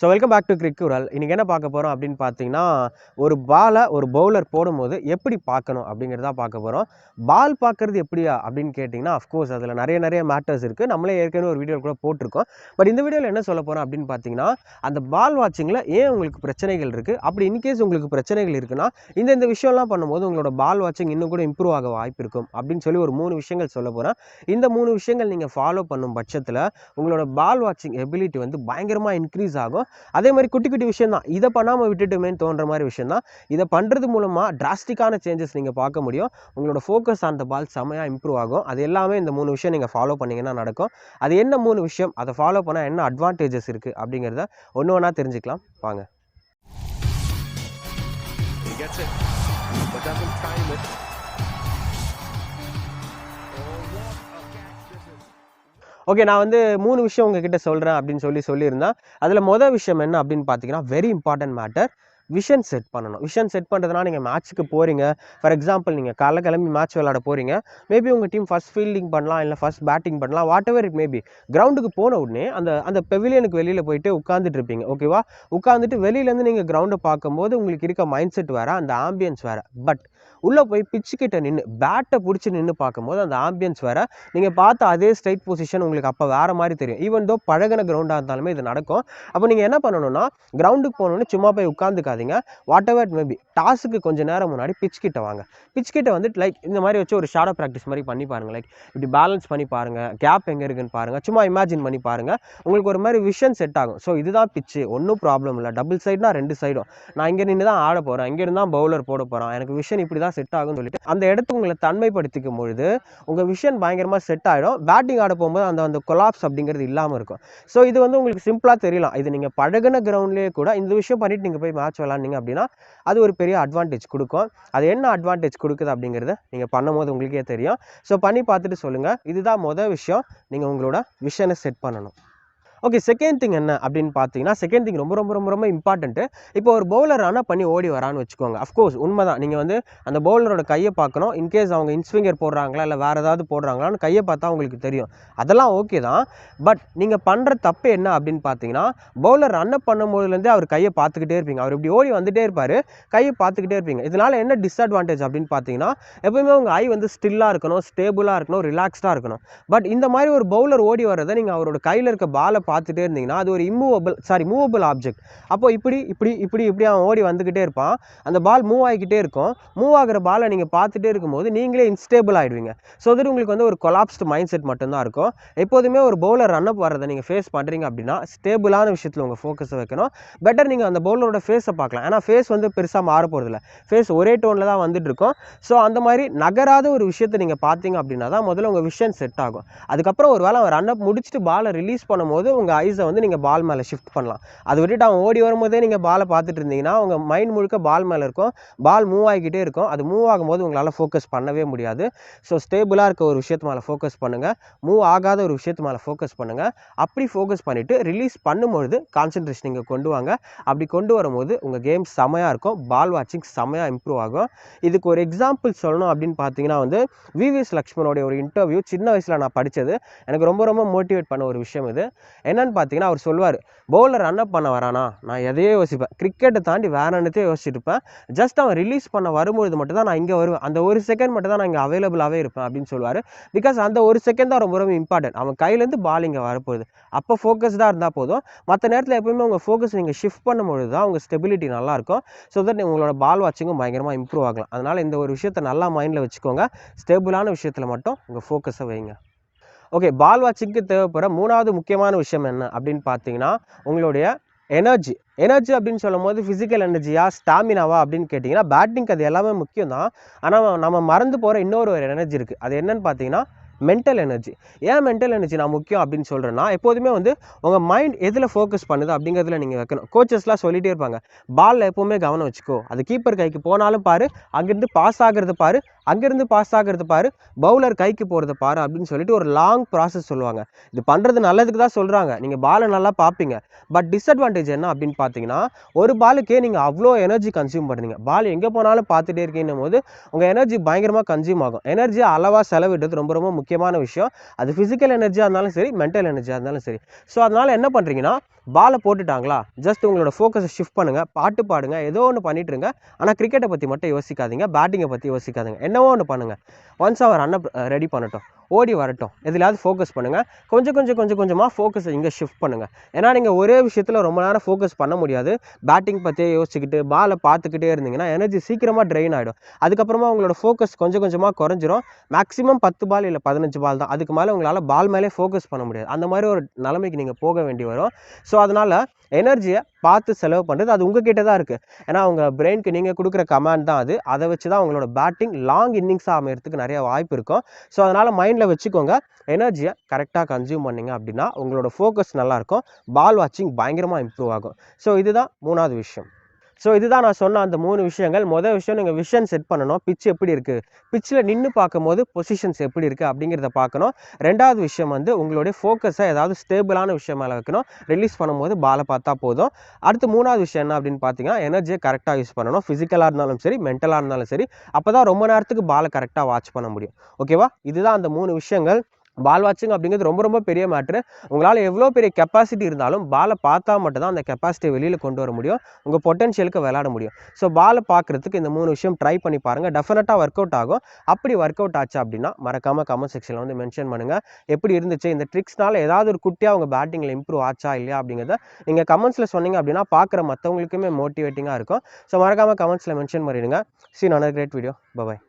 So welcome back to கிரிக் உரல் இன்றைக்கி என்ன பார்க்க போகிறோம் அப்படின்னு பார்த்தீங்கன்னா ஒரு பாலை ஒரு பவுலர் போடும்போது எப்படி பார்க்கணும் அப்படிங்கிறதா பார்க்க போகிறோம் பால் பார்க்குறது எப்படியா அப்படின்னு கேட்டிங்கன்னா அஃப்கோர்ஸ் அதில் நிறைய நிறைய மேட்டர்ஸ் இருக்குது நம்மளே ஏற்கனவே ஒரு வீடியோ கூட போட்டிருக்கோம். பட் இந்த வீடியோவில் என்ன சொல்ல போகிறோம் அப்படின்னு பார்த்தீங்கன்னா அந்த பால் வாட்சிங்கில் ஏன் உங்களுக்கு பிரச்சனைகள் இருக்குது அப்படி இன்கேஸ் உங்களுக்கு பிரச்சனைகள் இருக்குன்னா இந்த இந்த விஷயம்லாம் பண்ணும்போது உங்களோட பால் வாட்சிங் இன்னும் கூட இம்ப்ரூவ் ஆக வாய்ப்பு இருக்கும் அப்படின்னு சொல்லி ஒரு மூணு விஷயங்கள் சொல்ல போகிறேன் இந்த மூணு விஷயங்கள் நீங்கள் ஃபாலோ பண்ணும் பட்சத்தில் உங்களோட பால் வாட்சிங் எபிலிட்டி வந்து பயங்கரமாக இன்க்ரீஸ் ஆகும். அதே மாதிரி குட்டி குட்டி விஷயம் தான் இதை பண்ணாமல் விட்டுட்டுமேன்னு தோன்ற மாதிரி விஷயம் தான் இதை பண்ணுறது மூலமாக டிராஸ்டிக்கான சேஞ்சஸ் நீங்கள் பார்க்க முடியும். உங்களோட ஃபோக்கஸ் ஆன் த பால் செமையாக இம்ப்ரூவ் ஆகும். அது எல்லாமே இந்த மூணு விஷயம் நீங்கள் ஃபாலோ பண்ணிங்கன்னா நடக்கும். அது என்ன மூணு விஷயம்? அதை ஃபாலோ பண்ணால் என்ன அட்வான்டேஜஸ் இருக்குது அப்படிங்கிறத ஒன்று ஒன்றா தெரிஞ்சுக்கலாம். வாங்க. ஓகே நான் வந்து மூணு விஷயம் உங்ககிட்ட சொல்கிறேன் அப்படின்னு சொல்லி சொல்லியிருந்தேன் அதில் மொதல் விஷயம் என்ன அப்படின்னு பார்த்தீங்கன்னா very important matter vision set பண்ணணும். விஷன் செட் பண்ணுறதுனா நீங்கள் மேட்ச்சுக்கு போகிறீங்க ஃபார் எக்ஸாம்பிள் நீங்கள் காலைல கிளம்பி மேட்ச் விளாட போகிறீங்க மேபி உங்கள் டீம் ஃபஸ்ட் ஃபீல்டிங் பண்ணலாம் இல்லை ஃபஸ்ட் பேட்டிங் பண்ணலாம் வாட் எவர் இட் மேபி கிரவுண்டுக்கு போன உடனே அந்த அந்த பெவிலியனுக்கு வெளியில் போயிட்டு உட்காந்துட்டு இருப்பீங்க. ஓகேவா உட்காந்துட்டு வெளியிலேருந்து நீங்கள் கிரவுண்டை பார்க்கும்போது உங்களுக்கு இருக்க மைண்ட் செட் வேறு அந்த ஆம்பியன்ஸ் வேறு. பட் உள்ளே போய் பிச்சு கிட்ட நின்று பேட்டை பிடிச்சி நின்று பார்க்கும்போது அந்த ஆம்பியன்ஸ் வேறு. நீங்கள் பார்த்த அதே ஸ்ட்ரைட் பொசிஷன் உங்களுக்கு அப்போ வேறு மாதிரி தெரியும். ஈவன் தோ பழகின கிரவுண்டாக இருந்தாலுமே இது நடக்கும். அப்போ நீங்கள் என்ன பண்ணணும்னா கிரவுண்டுக்கு போனோன்னே சும்மா போய் உட்காந்துக்காது பண்ணாதீங்க. வாட் எவர் மேபி டாஸுக்கு கொஞ்சம் நேரம் முன்னாடி பிச் கிட்ட வாங்க. பிச் கிட்ட வந்துட்டு லைக் இந்த மாதிரி வச்சு ஒரு ஷாடோ ப்ராக்டிஸ் மாதிரி பண்ணி பாருங்கள் லைக் இப்படி பேலன்ஸ் பண்ணி பாருங்கள் கேப் எங்கே இருக்குன்னு பாருங்கள் சும்மா இமேஜின் பண்ணி பாருங்கள் உங்களுக்கு ஒரு மாதிரி விஷன் செட் ஆகும். ஸோ இதுதான் பிச்சு ஒன்றும் ப்ராப்ளம் இல்லை. டபுள் சைடுனா ரெண்டு சைடும் நான் இங்கே நின்று தான் ஆட போகிறேன் இங்கேருந்து தான் பவுலர் போட போகிறேன் எனக்கு விஷன் இப்படி தான் செட் ஆகும்னு சொல்லிட்டு அந்த இடத்துக்கு உங்களை தன்மைப்படுத்திக்கும் பொழுது உங்கள் விஷன் பயங்கரமாக செட் ஆகிடும் பேட்டிங் ஆட போகும்போது அந்த அந்த கொலாப்ஸ் அப்படிங்கிறது இல்லாமல் இருக்கும். ஸோ இது வந்து உங்களுக்கு சிம்பிளாக தெரியலாம். இது நீங்கள் பழகின கிரவுண்ட்லேயே கூட இந்த விஷயம் பண்ணிட்டு நீங்கள் போய் மேட்ச் விளாண்டிங்க அப்படின்னா அது ஒரு பெரிய அட்வான்டேஜ் கொடுக்கும். அது என்ன அட்வான்டேஜ் கொடுக்குது அப்படிங்கிறத நீங்கள் பண்ணும்போது உங்களுக்கே தெரியும். ஸோ பண்ணி பார்த்துட்டு சொல்லுங்கள் இதுதான் மொதல் விஷயம். நீங்கள் உங்களோட விஷனை செட் பண்ணணும். ஓகே செகண்ட் திங் என்ன அப்படின்னு பார்த்தீங்கன்னா செகண்ட் திங் ரொம்ப ரொம்ப ரொம்ப ரொம்ப இம்பார்ட்டன்ட்டு இப்போ ஒரு பவுலர் ஆனால் பண்ணி ஓடி வரான்னு வச்சுக்கோங்க. அஃப்கோர்ஸ் உண்மை தான் நீங்கள் வந்து அந்த பவுலரோட கையை பார்க்கணும். இன்கேஸ் அவங்க இன்ஸ்விங்கர் போடுறாங்களா இல்லை வேறு ஏதாவது போடுறாங்களான்னு கையை பார்த்தா உங்களுக்கு தெரியும். அதெல்லாம் ஓகே தான். பட் நீங்கள் பண்ணுற தப்பு என்ன அப்படின்னு பார்த்தீங்கன்னா பவுலர் ரன் பண்ணும்போதுலேருந்தே அவர் கையை பார்த்துக்கிட்டே இருப்பீங்க. அவர் இப்படி ஓடி வந்துட்டே இருப்பார். கையை பார்த்துக்கிட்டே இருப்பீங்க. இதனால் என்ன டிஸ்அட்வான்டேஜ் அப்படின்னு பார்த்தீங்கன்னா எப்பவுமே உங்கள் ஐ வந்து ஸ்டில்லாக இருக்கணும் ஸ்டேபிளாக இருக்கணும் ரிலாக்ஸ்டாக இருக்கணும். பட் இந்த மாதிரி ஒரு பவுலர் ஓடி வர்றதை நீங்கள் அவரோட கையில் இருக்க பாலை பார்த்துட்டே இருந்தீங்கன்னா அது ஒரு இம்மூவபிள் சாரி மூவபிள் ஆப்ஜெக்ட் அப்போ இப்படி இப்படி இப்படி இப்படி அவன் ஓடி வந்துக்கிட்டே இருப்பான். அந்த பால் மூவ் ஆகிக்கிட்டே இருக்கும். மூவ் ஆகிற பாலை நீங்கள் பார்த்துட்டே இருக்கும்போது நீங்களே இன்ஸ்டேபிள் ஆகிடுவீங்க ஸோ தட் உங்களுக்கு வந்து ஒரு கொலாப்ஸ்டு மைண்ட் செட் மட்டும்தான் இருக்கும். எப்போதுமே ஒரு பவுலர் ரன் அப் வர்றதை நீங்கள் ஃபேஸ் பண்ணுறீங்க அப்படின்னா ஸ்டேபிளான விஷயத்தில் உங்கள் ஃபோக்கஸை வைக்கணும். பெட்டர் நீங்கள் அந்த பவுலரோட ஃபேஸை பார்க்கலாம். ஏன்னா ஃபேஸ் வந்து பெருசாக மாற போகிறதில்ல ஃபேஸ் ஒரே டோனில் தான் வந்துட்டு இருக்கும். ஸோ அந்த மாதிரி நகராத ஒரு விஷயத்தை நீங்கள் பார்த்தீங்க அப்படின்னா தான் முதல்ல உங்கள் விஷன் செட் ஆகும். அதுக்கப்புறம் ஒரு வேளை அவன் ரன் அப் முடிச்சுட்டு பாலை ரிலீஸ் பண்ணும்போது உங்கள் ஐஸை வந்து நீங்கள் பால் மேலே ஷிஃப்ட் பண்ணலாம். அதை விட்டுட்டு அவன் ஓடி வரும்போதே நீங்கள் பாலை பார்த்துட்டு இருந்தீங்கன்னா உங்கள் மைண்ட் முழுக்க பால் மேலே இருக்கும். பால் மூவ் ஆகிக்கிட்டே இருக்கும். அது மூவ் ஆகும்போது உங்களால் ஃபோக்கஸ் பண்ணவே முடியாது. ஸோ ஸ்டேபிளாக இருக்க ஒரு விஷயத்து மேலே ஃபோக்கஸ் பண்ணுங்கள் மூவ் ஆகாத ஒரு விஷயத்து மேலே ஃபோக்கஸ் பண்ணுங்கள் அப்படி ஃபோக்கஸ் பண்ணிவிட்டு ரிலீஸ் பண்ணும்பொழுது கான்சன்ட்ரேஷன் நீங்கள் கொண்டு வாங்க. அப்படி கொண்டு வரும்போது உங்கள் கேம் செமையாக இருக்கும். பால் வாட்சிங் செமையாக இம்ப்ரூவ் ஆகும். இதுக்கு ஒரு எக்ஸாம்பிள் சொல்லணும் அப்படின்னு பார்த்தீங்கன்னா வந்து விவிஎஸ் லக்ஷ்மணோடைய ஒரு இன்டர்வியூ சின்ன வயசில் நான் படித்தது எனக்கு ரொம்ப ரொம்ப மோட்டிவேட் பண்ண ஒரு விஷயம் இது. என்னன்னு பார்த்தீங்கன்னா அவர் சொல்லுவார் பவுலர் ரன் அப் பண்ண வரானா? நான் எதையோ யோசிப்பேன். கிரிக்கெட்டை தாண்டி வேற என்னத்தையும் யோசிச்சுட்டு இருப்பேன். ஜஸ்ட் அவன் ரிலீஸ் பண்ண வரும்பொழுது மட்டும் தான் நான் இங்கே வருவேன். அந்த ஒரு செகண்ட் மட்டும் தான் நான் இங்கே அவைலபிளாகவே இருப்பேன் அப்படின்னு சொல்லுவார். பிகாஸ் அந்த ஒரு செகண்ட் தான் ரொம்ப ரொம்ப இம்பார்ட்டன்ட் அவன் கையிலேருந்து பால் இங்கே வரப்போகுது. அப்போ ஃபோக்கஸ்டாக இருந்தால் போதும். மற்ற நேரத்தில் எப்பவுமே உங்கள் ஃபோக்கஸ் நீங்கள் ஷிஃப்ட் பண்ணும்பொழுது தான் உங்கள் ஸ்டெபிலிட்டி நல்லாயிருக்கும் ஸோ தட் உங்களோட பால் வாட்சிங்கும் பயங்கரமாக இம்ப்ரூவ் ஆகலாம். அதனால் இந்த ஒரு விஷயத்தை நல்லா மைண்டில் வச்சுக்கோங்க. ஸ்டேபிளான விஷயத்தில் மட்டும் உங்கள் ஃபோக்கஸை வைங்க. ஓகே பால் வாட்சிங்க்கு தேவைப்படுற மூணாவது முக்கியமான விஷயம் என்ன அப்படின்னு பார்த்தீங்கன்னா உங்களுடைய எனர்ஜி எனர்ஜி அப்படின்னு சொல்லும் போது ஃபிசிக்கல் எனர்ஜியா ஸ்டாமினாவா அப்படின்னு கேட்டிங்கன்னா பேட்டிங்க்கு அது எல்லாமே முக்கியம் தான் ஆனால் நம்ம மறந்து போகிற இன்னொரு ஒரு எனர்ஜி இருக்குது அது என்னன்னு பார்த்தீங்கன்னா மென்டல் எனர்ஜி ஏன் மென்டல் எனர்ஜி நான் முக்கியம் அப்படின்னு சொல்கிறேன்னா எப்போதுமே வந்து உங்கள் மைண்ட் எதில் ஃபோக்கஸ் பண்ணுது அப்படிங்கிறதுல நீங்கள் வைக்கணும். கோச்சஸ்லாம் சொல்லிகிட்டே இருப்பாங்க பாலில் எப்போவுமே கவனம் வச்சுக்கோ. அது கீப்பர் கைக்கு போனாலும் பாரு அங்கேருந்து பாஸ் ஆகிறது பாரு அங்கேருந்து பாஸ் ஆகிறது பாரு பவுலர் கைக்கு போகிறத பாரு அப்படின்னு சொல்லிட்டு ஒரு லாங் ப்ராசஸ் சொல்லுவாங்க. இது பண்ணுறது நல்லதுக்கு தான் சொல்கிறாங்க நீங்கள் பாலை நல்லா பார்ப்பீங்க. பட் டிஸ்அட்வான்டேஜ் என்ன அப்படின்னு பார்த்தீங்கன்னா ஒரு பாலுக்கே நீங்கள் அவ்வளோ எனர்ஜி கன்சியூம் பண்ணுறீங்க. பால் எங்கே போனாலும் பார்த்துட்டே இருக்கீங்க போது உங்கள் எனர்ஜி பயங்கரமாக கன்சியூம் ஆகும். எனர்ஜியை அளவாக செலவிடுறது ரொம்ப ரொம்ப முக்கியமான விஷயம். அது ஃபிசிக்கல் எனர்ஜியாக இருந்தாலும் சரி மென்டல் எனர்ஜியாக இருந்தாலும் சரி. ஸோ அதனால் என்ன பண்ணுறீங்கன்னா பாலை போட்டுட்டாங்களா? ஜஸ்ட் உங்களோட ஃபோக்கஸை ஷிஃப்ட் பண்ணுங்கள் பாட்டு பாடுங்க. ஏதோ ஒன்று பண்ணிட்டு இருங்க ஆனால் கிரிக்கெட்டை பற்றி மட்டும் யோசிக்காதீங்க. பேட்டிங்கை பற்றி யோசிக்காதீங்க. என்னவோ ஒன்று பண்ணுங்கள் ஒன்ஸ் அவர் ரன்னை ரெடி பண்ணட்டும். ஓடி வரட்டும். எதுலையாவது ஃபோக்கஸ் பண்ணுங்கள் கொஞ்சம் கொஞ்சம் கொஞ்சம் கொஞ்சமாக ஃபோக்கஸை இங்கே ஷிஃப்ட் பண்ணுங்கள் ஏன்னா நீங்கள் ஒரே விஷயத்தில் ரொம்ப நேரம் ஃபோக்கஸ் பண்ண முடியாது. பேட்டிங் பற்றியே யோசிச்சுக்கிட்டு பாலை பார்த்துக்கிட்டே இருந்தீங்கன்னா எனர்ஜி சீக்கிரமாக ட்ரெயின் ஆகிடும் அதுக்கப்புறமா உங்களோட ஃபோக்கஸ் கொஞ்சம் கொஞ்சமாக குறைஞ்சிரும். மேக்ஸிமம் பத்து பால் இல்லை பதினஞ்சு பால் தான். அதுக்கு மேலே உங்களால் பால் மேலே ஃபோக்கஸ் பண்ண முடியாது. அந்த மாதிரி ஒரு நிலைமைக்கு நீங்கள் போக வேண்டி வரும். ஸோ அதனால் எனர்ஜியை பார்த்து செலவு பண்ணுறது அது உங்ககிட்ட தான் இருக்குது ஏன்னா உங்கள் பிரெயினுக்கு நீங்கள் கொடுக்குற கமாண்ட் தான் அது. அதை வச்சு தான் உங்களோட பேட்டிங் லாங் இன்னிங்ஸாக அமையறதுக்கு நிறைய வாய்ப்பு இருக்கும். ஸோ அதனால் மைண்ட் மைண்டில் வச்சுக்கோங்க. எனர்ஜியை கரெக்டாக கன்சியூம் பண்ணீங்க அப்படின்னா உங்களோட ஃபோக்கஸ் நல்லாயிருக்கும் பால் வாட்சிங் பயங்கரமாக இம்ப்ரூவ் ஆகும். ஸோ இதுதான் மூணாவது விஷயம். ஸோ இதுதான் நான் சொன்ன அந்த மூணு விஷயங்கள். மொதல் விஷயம் நீங்கள் விஷன் செட் பண்ணணும். பிச் எப்படி இருக்குது பிச்சில் நின்று பார்க்கும்போது பொசிஷன்ஸ் எப்படி இருக்குது அப்படிங்கிறத பார்க்கணும். ரெண்டாவது விஷயம் வந்து உங்களுடைய ஃபோக்கஸை ஏதாவது ஸ்டேபிளான விஷயம் மேலே வைக்கணும். ரிலீஸ் பண்ணும்போது பாலை பார்த்தா போதும். அடுத்து மூணாவது விஷயம் என்ன அப்படின்னு பார்த்தீங்கன்னா எனர்ஜியை கரெக்டாக யூஸ் பண்ணணும். ஃபிசிக்கலாக இருந்தாலும் சரி மென்டலாக இருந்தாலும் சரி அப்போ தான் ரொம்ப நேரத்துக்கு பாலை கரெக்டாக வாட்ச் பண்ண முடியும். ஓகேவா இதுதான் அந்த மூணு விஷயங்கள். பால் வாட்சிங் அப்படிங்கிறது ரொம்ப ரொம்ப பெரிய மேட்ரு உங்களால் எவ்வளோ பெரிய கெப்பாசிட்டி இருந்தாலும் பாலை பார்த்தா மட்டும்தான் அந்த கெப்பாசிட்டியை வெளியில் கொண்டு வர முடியும். உங்கள் பொட்டன்ஷியலுக்கு விளையாட முடியும். ஸோ பாலை பார்க்குறதுக்கு இந்த மூணு விஷயம் ட்ரை பண்ணி பாருங்கள் டெஃபினட்டாக ஒர்க் அவுட் ஆகும். அப்படி ஒர்க் அவுட் ஆச்சு அப்படின்னா மறக்காமல் கமெண்ட் செக்ஷனில் வந்து மென்ஷன் பண்ணுங்கள் எப்படி இருந்துச்சு? இந்த ட்ரிக்ஸ்னால் ஏதாவது ஒரு குட்டியாக உங்கள் பேட்டிங்கில் இம்ப்ரூவ் ஆச்சா? இல்லையா? அப்படிங்கிறத நீங்கள் கமெண்ட்ஸில் சொன்னீங்க அப்படின்னா பார்க்குற மற்றவங்களுக்குமே மோட்டிவேட்டிங்காக இருக்கும். ஸோ மறக்காமல் கமெண்ட்ஸில் மென்ஷன் பண்ணிடுங்க. சி நான் கிரேட் வீடியோ பபாய்